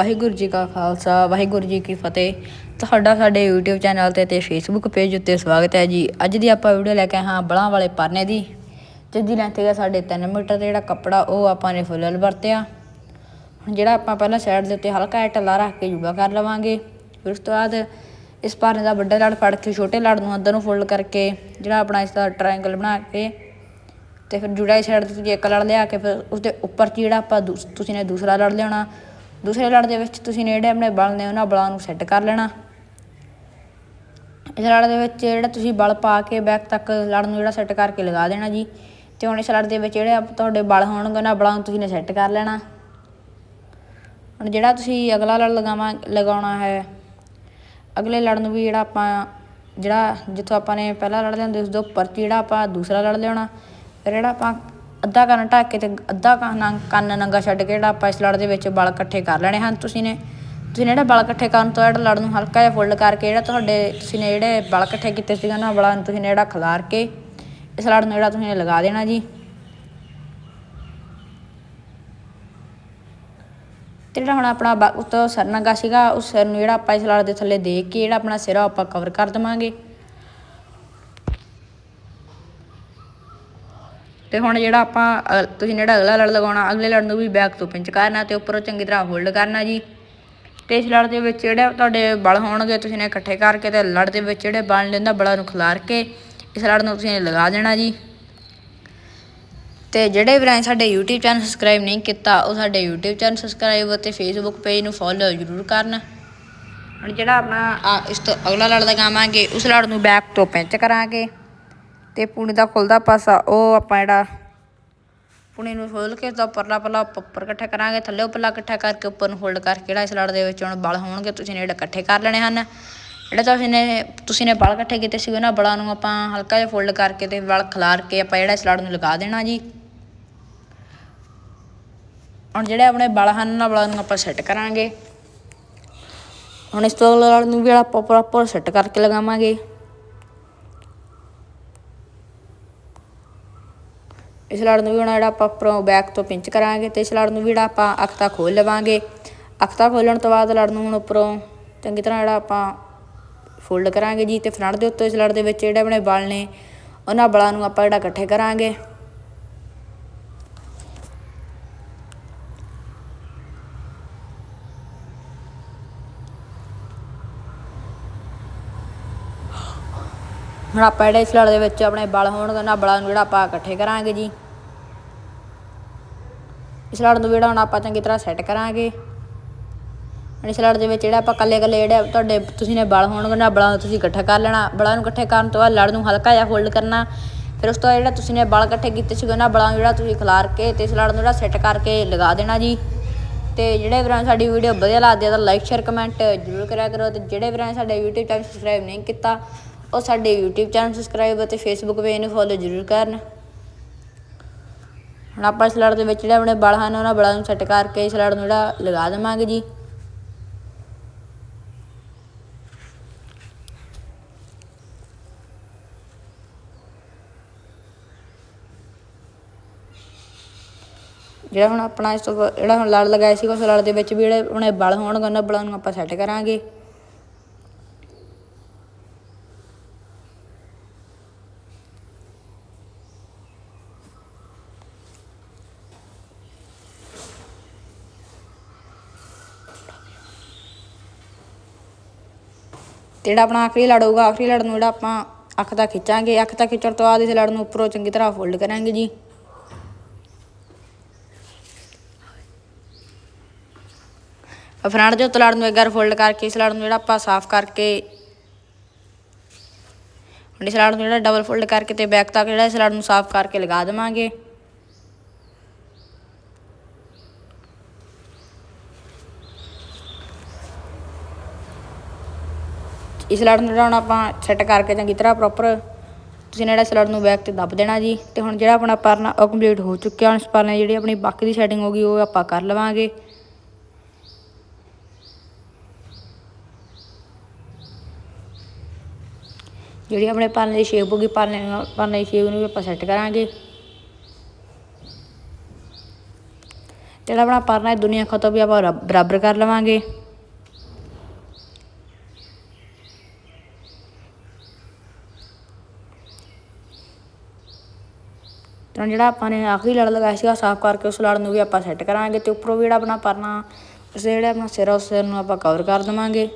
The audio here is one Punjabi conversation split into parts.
ਵਾਹਿਗੁਰੂ ਜੀ ਕਾ ਖਾਲਸਾ, ਵਾਹਿਗੁਰੂ ਜੀ ਕੀ ਫਤਿਹ। ਤੁਹਾਡਾ ਸਾਡੇ YouTube ਚੈਨਲ ਤੇ ਤੇ Facebook ਪੇਜ ਉੱਤੇ ਸਵਾਗਤ ਹੈ ਜੀ। ਅੱਜ ਦੀ ਆਪਾਂ ਵੀਡੀਓ ਲੈ ਕੇ ਆਏ ਹਾਂ ਬਲਾਂ ਵਾਲੇ ਪਰਨੇ ਦੀ। ਜਿੱਦੀ ਲੈਂਥ ਹੈਗਾ ਸਾਡੇ 3 ਮੀਟਰ ਦਾ ਜਿਹੜਾ ਕੱਪੜਾ, ਉਹ ਆਪਾਂ ਨੇ ਫੁੱਲ ਵਰਤਿਆ। ਹੁਣ ਜਿਹੜਾ ਆਪਾਂ ਪਹਿਲਾਂ ਸਾਈਡ ਦੇ ਉੱਤੇ ਹਲਕਾ ਜਿਹਾ ਢਿੱਲਾ ਰੱਖ ਕੇ ਜੂੜਾ ਕਰ ਲਵਾਂਗੇ। ਫਿਰ ਉਸ ਤੋਂ ਬਾਅਦ ਇਸ ਪਰਨੇ ਦਾ ਵੱਡਾ ਲੜ ਫੜ ਕੇ, ਛੋਟੇ ਲੜ ਨੂੰ ਅੰਦਰ ਨੂੰ ਫੋਲਡ ਕਰਕੇ, ਜਿਹੜਾ ਆਪਣਾ ਇਸ ਦਾ ਟ੍ਰਾਇੰਗਲ ਬਣਾ ਕੇ, ਤੇ ਫਿਰ ਜੁੜਾ ਇਸ ਸਾਈਡ ਤੇ ਤੁਸੀਂ ਇੱਕ ਲੜ ਲਿਆ ਕੇ, ਫਿਰ ਉਸਦੇ ਉੱਪਰ 'ਚ ਜਿਹੜਾ ਆਪਾਂ ਦੂਸ- ਤੁਸੀਂ ਨੇ ਦੂਸਰਾ ਲੜ ਲਿਆਉਣਾ। ਦੂਸਰੇ ਲੜ ਦੇ ਵਿੱਚ ਤੁਸੀਂ ਨੇ ਜਿਹੜੇ ਆਪਣੇ ਬਲ ਨੇ ਉਹਨਾਂ ਬਲਾਂ ਨੂੰ ਸੈੱਟ ਕਰ ਲੈਣਾ। ਇਸ ਲੜ ਦੇ ਵਿੱਚ ਜਿਹੜਾ ਤੁਸੀਂ ਬਲ ਪਾ ਕੇ ਬੈਕ ਤੱਕ ਲੜ ਨੂੰ ਜਿਹੜਾ ਸੈੱਟ ਕਰਕੇ ਲਗਾ ਦੇਣਾ ਜੀ। ਤੇ ਹੁਣ ਇਸ ਲੜ ਦੇ ਵਿੱਚ ਜਿਹੜੇ ਤੁਹਾਡੇ ਬਲ ਹੋਣਗੇ, ਉਹਨਾਂ ਬਲਾਂ ਨੂੰ ਤੁਸੀਂ ਨੇ ਸੈੱਟ ਕਰ ਲੈਣਾ। ਹੁਣ ਜਿਹੜਾ ਤੁਸੀਂ ਅਗਲਾ ਲੜ ਲਗਾਵਾਂ, ਲਗਾਉਣਾ ਹੈ, ਅਗਲੇ ਲੜ ਨੂੰ ਵੀ ਜਿਹੜਾ ਆਪਾਂ, ਜਿਹੜਾ ਜਿੱਥੋਂ ਆਪਾਂ ਨੇ ਪਹਿਲਾ ਲੜ ਲਿਆਂਦੇ, ਉਸ ਦੇ ਉੱਪਰ ਜਿਹੜਾ ਆਪਾਂ ਦੂਸਰਾ ਲੜ ਲਿਆਉਣਾ, ਫਿਰ ਜਿਹੜਾ ਆਪਾਂ ਅੱਧਾ ਕੰਨ ਢੱਕ ਕੇ ਤੇ ਅੱਧਾ ਕੰਨ ਕੰਨ ਨੰਗਾ ਛੱਡ ਕੇ ਜਿਹੜਾ ਆਪਾਂ ਇਸ ਲੜ ਦੇ ਵਿੱਚ ਬਲ ਇਕੱਠੇ ਕਰ ਲੈਣੇ ਹਨ। ਤੁਸੀਂ ਨੇ ਤੁਸੀਂ ਨੇ ਜਿਹੜਾ ਬਲ ਇਕੱਠੇ ਕਰਨ ਤੋਂ ਜਿਹੜਾ ਲੜ ਨੂੰ ਹਲਕਾ ਜਿਹਾ ਫੋਲਡ ਕਰਕੇ ਜਿਹੜਾ ਤੁਹਾਡੇ ਤੁਸੀਂ ਨੇ ਜਿਹੜੇ ਬਲ ਇਕੱਠੇ ਕੀਤੇ ਸੀਗਾ ਨਾ ਬਲਾਂ ਨੂੰ ਤੁਸੀਂ ਨੇ ਜਿਹੜਾ ਖਿਲਾਰ ਕੇ ਇਸ ਲੜ ਨੂੰ ਜਿਹੜਾ ਤੁਸੀਂ ਨੇ ਲਗਾ ਦੇਣਾ ਜੀ। ਤੇ ਜਿਹੜਾ ਹੁਣ ਆਪਣਾ ਬ- ਉੱਤੋਂ ਸਿਰ ਨੰਗਾ ਸੀਗਾ, ਉਸ ਸਿਰ ਨੂੰ ਜਿਹੜਾ ਆਪਾਂ ਇਸ ਲੜ ਦੇ ਥੱਲੇ ਦੇ ਕੇ ਜਿਹੜਾ ਆਪਣਾ ਸਿਰ ਆ ਉਹ ਆਪਾਂ ਕਵਰ ਕਰ ਦੇਵਾਂਗੇ। ਤੇ ਹੁਣ ਜਿਹੜਾ ਆਪਾਂ ਅ, ਤੁਸੀਂ ਜਿਹੜਾ ਅਗਲਾ ਲੜ ਲਗਾਉਣਾ ਅਗਲੇ ਲੜ ਨੂੰ ਵੀ ਬੈਕ ਤੋਂ ਪਿੰਚ ਕਰਨਾ ਤੇ ਉੱਪਰੋਂ ਚੰਗੀ ਤਰ੍ਹਾਂ ਹੋਲਡ ਕਰਨਾ ਜੀ। ਤੇ ਇਸ ਲੜ ਦੇ ਵਿੱਚ ਜਿਹੜੇ ਤੁਹਾਡੇ ਬਲ ਹੋਣਗੇ ਤੁਸੀਂ ਨੇ ਇਕੱਠੇ ਕਰਕੇ ਤੇ ਲੜ ਦੇ ਵਿੱਚ ਜਿਹੜੇ ਬਲ ਲੈਂਦਾ ਬਲਾਂ ਨੂੰ ਖਿਲਾਰ ਕੇ ਇਸ ਲੜ ਨੂੰ ਤੁਸੀਂ ਲਗਾ ਦੇਣਾ ਜੀ। ਤੇ ਜਿਹੜੇ ਵੀਰਾਂ ਸਾਡੇ YouTube ਚੈਨਲ ਸਬਸਕ੍ਰਾਈਬ ਨਹੀਂ ਕੀਤਾ ਉਹ ਸਾਡੇ YouTube ਚੈਨਲ ਸਬਸਕ੍ਰਾਈਬ ਅਤੇ Facebook ਪੇਜ ਨੂੰ ਫੋਲੋ ਜ਼ਰੂਰ ਕਰਨ। ਹੁਣ ਜਿਹੜਾ ਆਪਣਾ ਆ, ਇਸ ਤੋਂ ਅਗਲਾ ਲੜ ਲਗਾਵਾਂਗੇ ਉਸ ਲੜ ਨੂੰ ਬੈਕ ਤੋਂ ਪਿੰਚ ਕਰਾਂਗੇ। ਤੇ ਪੂਣੀ ਦਾ ਖੁੱਲਦਾ ਪਾਸਾ, ਉਹ ਆਪਾਂ ਜਿਹੜਾ ਪੂਣੀ ਨੂੰ ਖੋਲ ਕੇ ਤਾਂ ਪਰਲਾ ਪਰਲਾ ਉੱਪਰ ਇਕੱਠਾ ਕਰਾਂਗੇ, ਥੱਲੇ ਉੱਪਰਲਾ ਇਕੱਠਾ ਕਰਕੇ ਉੱਪਰ ਨੂੰ ਹੋਲਡ ਕਰਕੇ ਜਿਹੜਾ ਇਸ ਲੜ ਦੇ ਵਿੱਚ ਹੁਣ ਬਲ ਹੋਣਗੇ, ਤੁਸੀਂ ਨੇ ਜਿਹੜੇ ਇਕੱਠੇ ਕਰ ਲੈਣੇ ਹਨ। ਜਿਹੜੇ ਤੁਸੀਂ ਨੇ ਤੁਸੀਂ ਨੇ ਬਲ ਇਕੱਠੇ ਕੀਤੇ ਸੀ ਉਹਨਾਂ ਬਲਾਂ ਨੂੰ ਆਪਾਂ ਹਲਕਾ ਜਿਹਾ ਫੋਲਡ ਕਰਕੇ ਤੇ ਬਲ ਖਿਲਾਰ ਕੇ ਆਪਾਂ ਜਿਹੜਾ ਇਸ ਲੜ ਨੂੰ ਲਗਾ ਦੇਣਾ ਜੀ। ਹੁਣ ਜਿਹੜੇ ਆਪਣੇ ਬਲ ਹਨ, ਉਹਨਾਂ ਬਲਾਂ ਨੂੰ ਆਪਾਂ ਸੈੱਟ ਕਰਾਂਗੇ। ਹੁਣ ਇਸ ਤੋਂ ਲੜ ਨੂੰ ਵੀ ਆਪਾਂ ਪ੍ਰੋਪਰ ਸੈੱਟ ਕਰਕੇ ਲਗਾਵਾਂਗੇ। ਇਸ ਲੜ ਨੂੰ ਵੀ ਹੁਣ ਜਿਹੜਾ ਆਪਾਂ ਉੱਪਰੋਂ ਬੈਕ ਤੋਂ ਪਿੰਚ ਕਰਾਂਗੇ ਤੇ ਇਸ ਲੜ ਨੂੰ ਵੀ ਜਿਹੜਾ ਆਪਾਂ ਅਖਤਾ ਖੋਲ ਲਵਾਂਗੇ। ਅਖਤਾ ਖੋਲਣ ਤੋਂ ਬਾਅਦ ਲੜ ਨੂੰ ਹੁਣ ਉੱਪਰੋਂ ਚੰਗੀ ਤਰ੍ਹਾਂ ਜਿਹੜਾ ਆਪਾਂ ਫੋਲਡ ਕਰਾਂਗੇ ਜੀ ਤੇ ਫਰੰਟ ਦੇ ਉੱਤੇ ਇਸ ਲੜ ਦੇ ਵਿੱਚ ਜਿਹੜੇ ਆਪਣੇ ਬਲ ਨੇ, ਉਹਨਾਂ ਬਲਾਂ ਨੂੰ ਆਪਾਂ ਜਿਹੜਾ ਇਕੱਠੇ ਕਰਾਂਗੇ। ਹੁਣ ਆਪਾਂ ਜਿਹੜੇ ਇਸ ਲੜ ਦੇ ਵਿੱਚ ਆਪਣੇ ਬਲ ਹੋਣਗੇ ਉਹਨਾਂ ਬਲਾਂ ਨੂੰ ਜਿਹੜਾ ਆਪਾਂ ਇਕੱਠੇ ਕਰਾਂਗੇ ਜੀ। ਇਸ ਲੜ ਨੂੰ ਜਿਹੜਾ ਹੁਣ ਆਪਾਂ ਚੰਗੀ ਤਰ੍ਹਾਂ ਸੈੱਟ ਕਰਾਂਗੇ। ਹੁਣ ਇਸ ਲੜ ਦੇ ਵਿੱਚ ਜਿਹੜਾ ਆਪਾਂ ਕੱਲੇ ਕੱਲੇ ਜਿਹੜੇ ਤੁਹਾਡੇ ਤੁਸੀਂ ਨੇ ਬਲ ਹੋਣਗੇ, ਉਹਨਾਂ ਬਲਾਂ ਨੂੰ ਤੁਸੀਂ ਇਕੱਠਾ ਕਰ ਲੈਣਾ। ਬਲਾਂ ਨੂੰ ਇਕੱਠੇ ਕਰਨ ਤੋਂ ਬਾਅਦ ਲੜ ਨੂੰ ਹਲਕਾ ਜਿਹਾ ਫੋਲਡ ਕਰਨਾ। ਫਿਰ ਉਸ ਤੋਂ ਬਾਅਦ ਜਿਹੜਾ ਤੁਸੀਂ ਨੇ ਬਲ ਇਕੱਠੇ ਕੀਤੇ ਸੀਗੇ, ਉਹਨਾਂ ਬਲਾਂ ਨੂੰ ਜਿਹੜਾ ਤੁਸੀਂ ਖਿਲਾਰ ਕੇ ਤੇ ਇਸ ਲੜ ਨੂੰ ਜਿਹੜਾ ਸੈੱਟ ਕਰਕੇ ਲਗਾ ਦੇਣਾ ਜੀ। ਤੇ ਜਿਹੜੇ ਵੀਰਾਂ ਸਾਡੀ ਵੀਡੀਓ ਵਧੀਆ ਲੱਗਦੀ ਹੈ ਤਾਂ ਲਾਈਕ ਸ਼ੇਅਰ ਕਮੈਂਟ ਜ਼ਰੂਰ ਕਰਿਆ ਕਰੋ ਤੇ ਜਿਹੜੇ ਵੀਰਾਂ ਨੇ ਸਾਡੇ YouTube ਚੈਨਲ ਸਬਸਕ੍ਰਾਈਬ ਨਹੀਂ ਕੀਤਾ, ਉਹ ਸਾਡੇ YouTube ਚੈਨਲ ਸਬਸਕ੍ਰਾਈਬ ਅਤੇ Facebook ਪੇਜ ਨੂੰ ਫੋਲੋ ਜ਼ਰੂਰ ਕਰਨ। ਹੁਣ ਆਪਾਂ ਇਸ ਦੇ ਵਿੱਚ ਜਿਹੜੇ ਆਪਣੇ ਬਲ ਹਨ, ਉਹਨਾਂ ਬਲਾਂ ਨੂੰ ਸੈੱਟ ਕਰਕੇ ਇਸ ਲੜ ਨੂੰ ਜਿਹੜਾ ਲਗਾ ਦੇਵਾਂਗੇ ਜੀ। ਜਿਹੜਾ ਹੁਣ ਆਪਣਾ ਇਸ ਤੋਂ ਜਿਹੜਾ ਹੁਣ ਲੜ ਲਗਾਇਆ ਸੀ ਉਸ ਲੜ ਦੇ ਵਿੱਚ ਵੀ ਜਿਹੜੇ ਆਪਣੇ ਬਲ ਹੋਣਗੇ, ਉਹਨਾਂ ਬਲਾਂ ਨੂੰ ਆਪਾਂ ਸੈੱਟ ਕਰਾਂਗੇ। ਤੇ ਜਿਹੜਾ ਆਪਣਾ ਆਖਰੀ ਲੜ ਹੋਊਗਾ, ਆਖਰੀ ਲੜ ਨੂੰ ਜਿਹੜਾ ਆਪਾਂ ਅੱਖ ਤੱਕ ਖਿੱਚਾਂਗੇ, ਅੱਖ ਦਾ ਖਿੱਚਣ ਤੋਂ ਬਾਅਦ ਇਸ ਲੜ ਨੂੰ ਉੱਪਰੋਂ ਚੰਗੀ ਤਰ੍ਹਾਂ ਫੋਲਡ ਕਰਾਂਗੇ ਜੀ। ਫਰੰਟ ਦੇ ਉੱਤੇ ਲੜ ਨੂੰ ਇੱਕ ਵਾਰ ਫੋਲਡ ਕਰਕੇ, ਇਸ ਲੜ ਨੂੰ ਜਿਹੜਾ ਆਪਾਂ ਸਾਫ਼ ਕਰਕੇ, ਹੁਣ ਇਸ ਲੜ ਨੂੰ ਜਿਹੜਾ ਡਬਲ ਫੋਲਡ ਕਰਕੇ ਤੇ ਬੈਕ ਤੱਕ ਜਿਹੜਾ ਇਸ ਲੜ ਨੂੰ ਸਾਫ਼ ਕਰਕੇ ਲਗਾ ਦੇਵਾਂਗੇ। ਇਸ ਲੜ ਨੂੰ ਜਿਹੜਾ ਹੁਣ ਆਪਾਂ ਸੈੱਟ ਕਰਕੇ ਚੰਗੀ ਤਰ੍ਹਾਂ ਪ੍ਰੋਪਰ ਤੁਸੀਂ ਨੇ ਜਿਹੜਾ ਇਸ ਨੂੰ ਬੈਕ ਤੇ ਦੱਬ ਦੇਣਾ ਜੀ। ਤੇ ਹੁਣ ਜਿਹੜਾ ਆਪਣਾ ਪਰਨਾ ਉਹ ਕੰਪਲੀਟ ਹੋ ਚੁੱਕਿਆ, ਹੁਣ ਇਸ ਪਰਨੇ ਜਿਹੜੀ ਆਪਣੀ ਬਾਕੀ ਦੀ ਸੈਟਿੰਗ ਹੋ ਗਈ, ਉਹ ਆਪਾਂ ਕਰ ਲਵਾਂਗੇ। ਜਿਹੜੀ ਆਪਣੇ ਪਰਨੇ ਦੀ ਸ਼ੇਪ ਹੋਗੀ ਪਰਨੇ ਨੂੰ, ਪਰਨੇ ਦੀ ਸ਼ੇਪ ਨੂੰ ਵੀ ਆਪਾਂ ਸੈੱਟ ਕਰਾਂਗੇ। ਤੇ ਜਿਹੜਾ ਆਪਣਾ ਪਰਨਾ ਹੈ, ਦੁਨੀਆ ਖਤੋਂ ਵੀ ਆਪਾਂ ਰ- ਬਰਾਬਰ ਕਰ ਲਵਾਂਗੇ। ਤਾਂ ਜਿਹੜਾ ਆਪਾਂ ਨੇ ਆਖਰੀ ਲੜ ਲਗਾਇਆ ਸੀਗਾ, ਸਾਫ਼ ਕਰਕੇ ਉਸ ਲੜ ਨੂੰ ਵੀ ਆਪਾਂ ਸੈੱਟ ਕਰਾਂਗੇ ਤੇ ਉੱਪਰੋਂ ਵੀ ਜਿਹੜਾ ਆਪਣਾ ਪਰਨਾ, ਉਸ ਜਿਹੜਾ ਆਪਣਾ ਸਿਰ ਉਸ ਸਿਰ ਨੂੰ ਆਪਾਂ ਕਵਰ ਕਰ ਦੇਵਾਂਗੇ।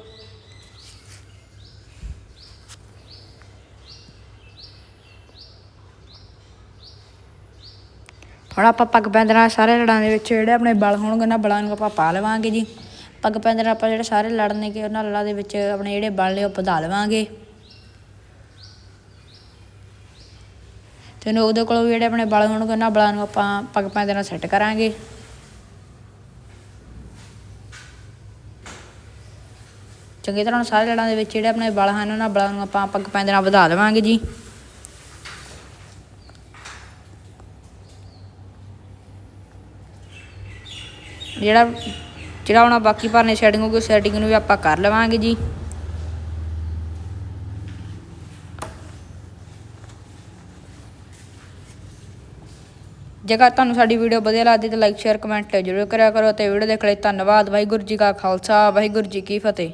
ਹੁਣ ਆਪਾਂ ਪੱਗ ਪੈਂਦੇ ਨਾਲ ਸਾਰੇ ਲੜਾਂ ਦੇ ਵਿੱਚ, ਜਿਹੜੇ ਆਪਣੇ ਬਲ ਹੋਣਗੇ ਉਹਨਾਂ ਬਲਾਂ ਨੂੰ ਆਪਾਂ ਪਾ ਲਵਾਂਗੇ ਜੀ। ਪੱਗ ਪੈਂਦੇ ਨਾਲ ਆਪਾਂ ਜਿਹੜੇ ਸਾਰੇ ਲੜਨੇ ਕਿ ਉਹਨਾਂ ਲੜਾਂ ਦੇ ਵਿੱਚ ਆਪਣੇ ਜਿਹੜੇ ਬਲ ਨੇ ਉਹ ਵਧਾ ਲਵਾਂਗੇ। ਤੇ ਉਹਦੇ ਕੋਲ ਵੀ ਜਿਹੜੇ ਆਪਣੇ ਬਲ ਹੋਣਗੇ ਉਹਨਾਂ ਬਲਾਂ ਨੂੰ ਆਪਾਂ ਪੱਗ ਪੈਂਦੇ ਨਾਲ ਸੈੱਟ ਕਰਾਂਗੇ। ਚੰਗੀ ਤਰ੍ਹਾਂ ਸਾਰੇ ਲੜਾਂ ਦੇ ਵਿੱਚ ਜਿਹੜੇ ਆਪਣੇ ਬਲ ਹਨ, ਉਹਨਾਂ ਬਲਾਂ ਨੂੰ ਆਪਾਂ ਪੱਗ ਪੈਂਦੇ ਨਾਲ ਵਧਾ ਦੇਵਾਂਗੇ ਜੀ। ਜਿਹੜਾ ਜਿਹੜਾ ਹੁਣ ਬਾਕੀ ਭਰਨੇ ਸੈਟਿੰਗ ਹੋਊਗੀ ਸੈਟਿੰਗ ਨੂੰ ਵੀ ਆਪਾਂ ਕਰ ਲਵਾਂਗੇ ਜੀ। ਜੇਕਰ ਤੁਹਾਨੂੰ ਸਾਡੀ ਵੀਡੀਓ ਵਧੀਆ ਲੱਗਦੀ ਤਾਂ ਲਾਈਕ ਸ਼ੇਅਰ ਕਮੈਂਟ ਜ਼ਰੂਰ ਕਰਿਆ ਕਰੋ ਤੇ ਵੀਡੀਓ ਦੇਖ ਲਈ ਧੰਨਵਾਦ, ਵਾਹਿਗੁਰੂ ਜੀ ਕਾ ਖਾਲਸਾ, ਵਾਹਿਗੁਰੂ ਜੀ ਕੀ ਫਤਿਹ।